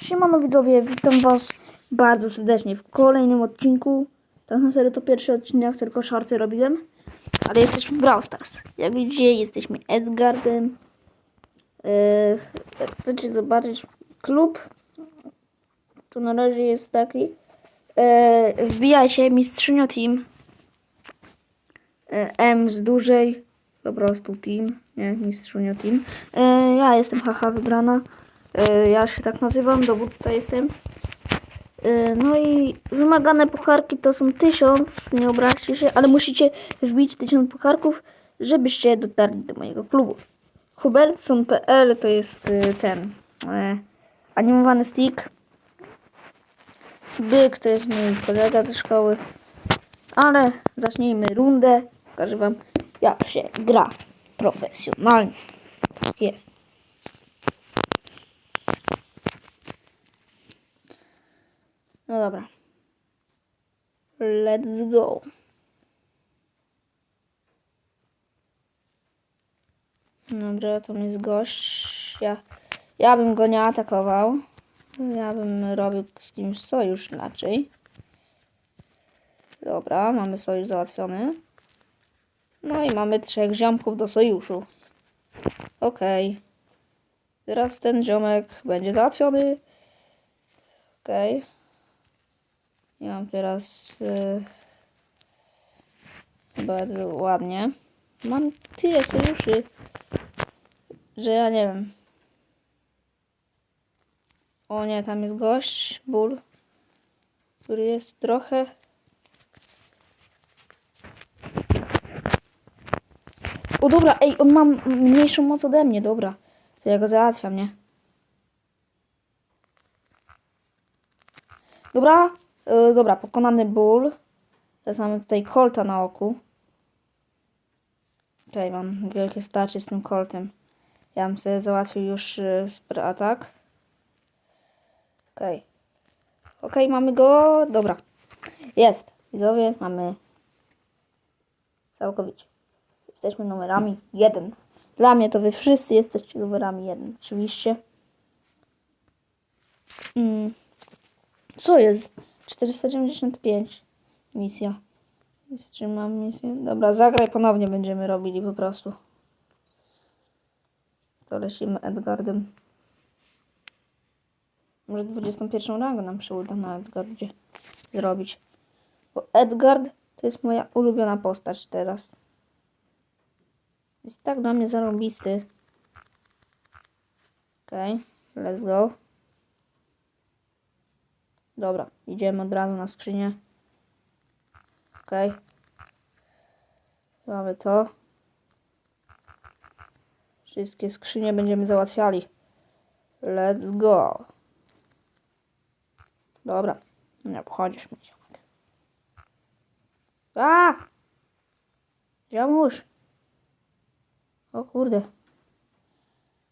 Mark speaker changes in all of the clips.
Speaker 1: Siemano widzowie, witam was bardzo serdecznie w kolejnym odcinku. Tak na serio to pierwszy odcinek, tylko shorty robiłem. Ale jesteśmy w Brawl Stars. Jak widzicie, jesteśmy Edgardem. Yy, jak chcecie zobaczyć klub, to na razie jest taki. Yy, wbijajcie, Mistrzynio Team. Yy, M z dużej, po prostu Team, nie, Mistrzynio Team. Yy, ja jestem haha wybrana. Yy, ja się tak nazywam, dowódca jestem. Yy, No i wymagane pucharki to są tysiąc, nie obraźcie się, ale musicie wbić tysiąc pucharków, żebyście dotarli do mojego klubu. Hubertson.pl to jest yy, ten animowany stick. Byk to jest mój kolega ze szkoły. Ale zacznijmy rundę. Pokażę wam jak się gra profesjonalnie. Tak jest. No dobra. Let's go. Dobra, to jest gość. Ja, ja bym go nie atakował. Ja bym robił z kimś sojusz inaczej. Dobra, mamy sojusz załatwiony. No i mamy trzech ziomków do sojuszu. Okej. Teraz ten ziomek będzie załatwiony. Okej. Ja mam teraz y, bardzo ładnie. Mam tyle sojuszy, że ja nie wiem. O nie, tam jest gość, ból, który jest trochę... O dobra, ej, on ma mniejszą moc ode mnie, dobra. To ja go załatwiam, nie? Dobra, yy, dobra, pokonany ból. Teraz mamy tutaj kolta na oku. Tutaj mam wielkie starcie z tym koltem. Ja bym sobie załatwił już yy, atak. Okej. Okej, mamy go. Dobra. Jest. Widzowie, mamy całkowicie. Jesteśmy numerami 1. Dla mnie to wy wszyscy jesteście numerami 1. Oczywiście. Mm. Co jest? 495 misja. Wstrzymam misję. Dobra, zagraj ponownie będziemy robili po prostu. To lecimy Edgardem. Może 21 rangę nam się uda na Edgardzie zrobić. Bo Edgard to jest moja ulubiona postać teraz. Jest tak dla mnie zarąbisty. Okej, okay, let's go. Dobra, idziemy od razu na skrzynię. Okay. Mamy to. Wszystkie skrzynie będziemy załatwiali. Let's go. Dobra. Nie obchodzisz mnie, ziomek. A! Ziomuś. O kurde.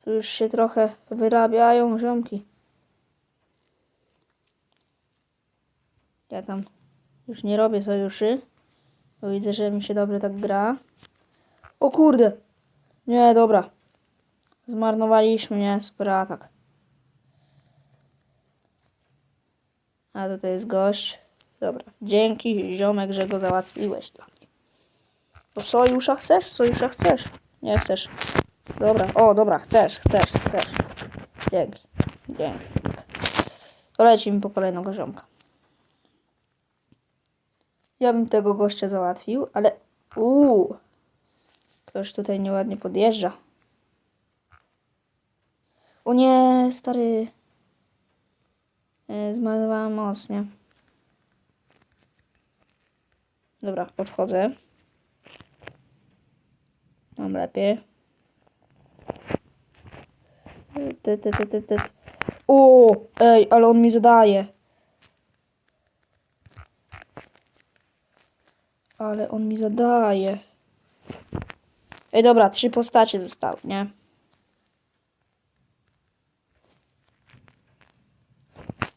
Speaker 1: Tu już się trochę wyrabiają ziomki. Ja tam już nie robię sojuszy. Bo widzę, że mi się dobrze tak gra. O kurde. Nie, dobra. Zmarnowaliśmy, nie? Super atak. A tutaj jest gość. Dobra. Dzięki, ziomek, że go załatwiłeś dla mnie. O sojusza chcesz? Sojusza chcesz? Nie chcesz. Dobra. O, dobra. Chcesz, chcesz, chcesz. Dzięki. Dzięki. To lecimy po kolejnego ziomka. Ja bym tego gościa załatwił, ale... Uuu. Ktoś tutaj nieładnie podjeżdża. O nie, stary. Yy, Zmarnowałam moc, nie? Dobra, podchodzę. Mam lepiej. Ty. O, ej, ale on mi zadaje. Ale on mi zadaje. Ej, dobra, trzy postacie zostały, nie?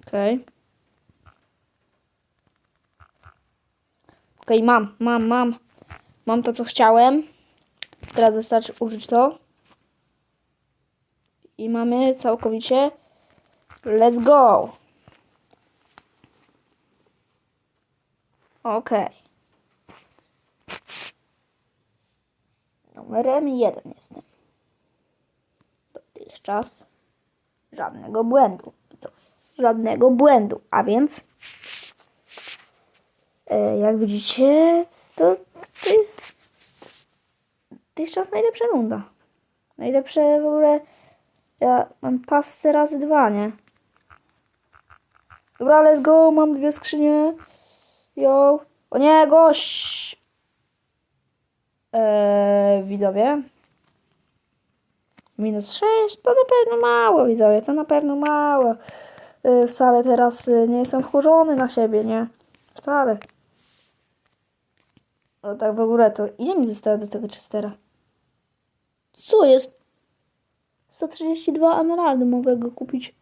Speaker 1: Okej. Okay. Okej, okay, mam, mam, mam. Mam to, co chciałem. Teraz wystarczy użyć to. I mamy całkowicie Let's go. Okej. Numerem jeden jestem. Dotychczas żadnego błędu. Co? Żadnego błędu. A więc, e, jak widzicie, to, to jest dotychczas najlepsza runda. Najlepsze w ogóle. Ja mam pasce razy dwa, nie? Dobra, let's go, mam dwie skrzynie. Yo. O nie, gość! Eee, widzowie. Minus 6 to na pewno mało, widzowie, to na pewno mało. Eee, wcale teraz e, nie jestem wkurzony na siebie, nie? Wcale. No tak w ogóle to ile mi zostało do tego czystera? Co jest? 132 emeraldy mogę go kupić.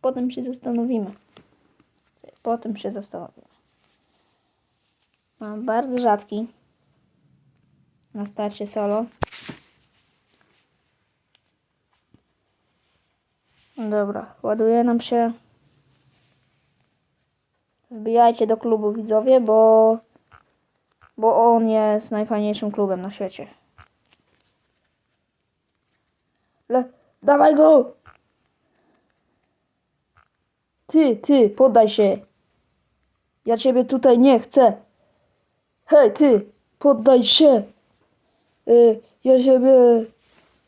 Speaker 1: Potem się zastanowimy. Potem się zastanowimy. Mam bardzo rzadki. Na starcie solo. Dobra, ładuje nam się. Wbijajcie do klubu widzowie, bo bo on jest najfajniejszym klubem na świecie. Le, dawaj go! Ty, ty, poddaj się. Ja ciebie tutaj nie chcę. Hej, ty, poddaj się. Y, ja ciebie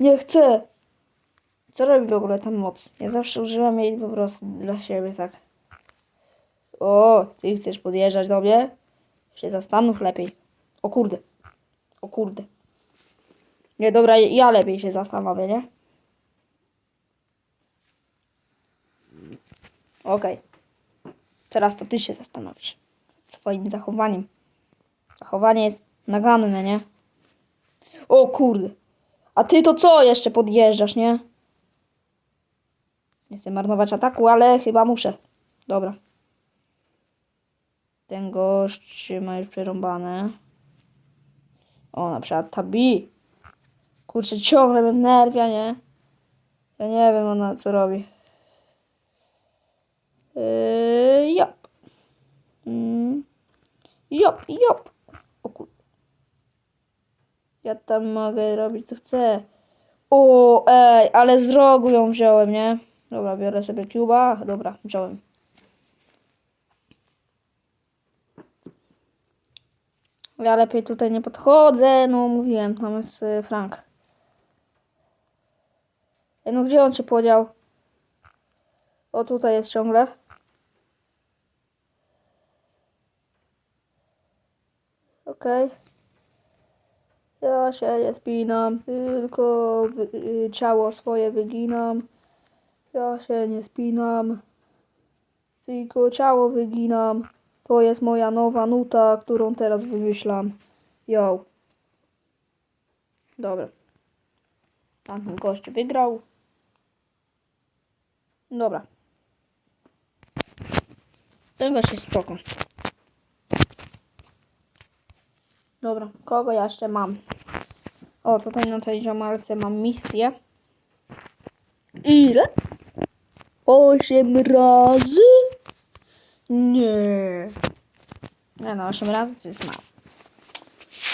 Speaker 1: nie chcę. Co robi w ogóle ta moc? Ja zawsze używam jej po prostu dla siebie, tak. O, ty chcesz podjeżdżać do mnie? Się zastanów lepiej. O kurde. O kurde. Nie, dobra, ja lepiej się zastanowię, nie? Okej. Teraz to ty się zastanowisz. Swoim zachowaniem. Zachowanie jest naganne, nie? O kurde. A ty to co jeszcze podjeżdżasz, nie? Nie chcę marnować ataku, ale chyba muszę. Dobra. Ten gość ma już przerąbane. O, na przykład Tabi. Kurczę, ciągle mnie nerwia, nie? Ja nie wiem, ona co robi. Yy, jop. Mm. Jop, jop. Ja tam mogę robić co chcę. O, ej, ale z rogu ją wziąłem, nie? Dobra, biorę sobie Cuba. Dobra, wziąłem. Ja lepiej tutaj nie podchodzę, no mówiłem, tam jest y, Frank. No gdzie on się podział? O, tutaj jest ciągle. Okej. Ja się nie spinam, tylko y, ciało swoje wyginam. Ja się nie spinam, tylko ciało wyginam. To jest moja nowa nuta, którą teraz wymyślam. Yo. Dobra. Tamten gość wygrał. Dobra. Gość jest spoko. Dobra, kogo ja jeszcze mam? O, tutaj na tej ziomalce mam misję. Ile? Osiem razy? Nie. Nie no, 8 razy to jest mało.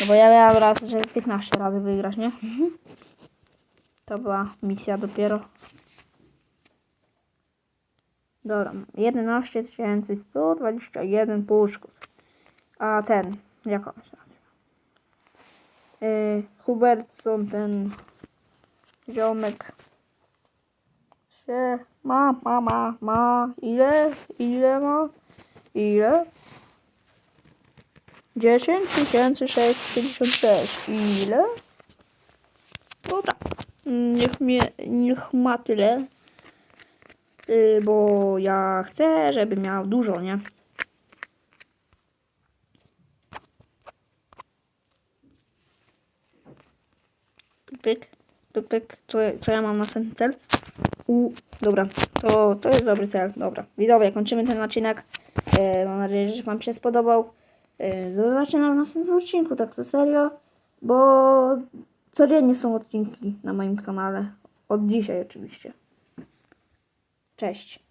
Speaker 1: No bo ja miałam raz, żeby 15 razy wygrać, nie? To była misja dopiero. Dobra, 11 121 puszków. A ten, jak on się nazywa? Yy, Hubertson, ten ziomek się ma, ma, ma, ma. Ile? Ile ma? Ile? 10 656. Ile? Dobra. Niech, mnie, niech ma tyle. Yy, bo ja chcę, żeby miał dużo, nie? Pyk, pyk, pyk. Co, co ja mam na ten cel? U, dobra, to, to jest dobry cel. Dobra, widzowie, kończymy ten odcinek. E, mam nadzieję, że Wam się spodobał. E, na w następnym odcinku, tak to serio, bo codziennie są odcinki na moim kanale. Od dzisiaj oczywiście. Cześć.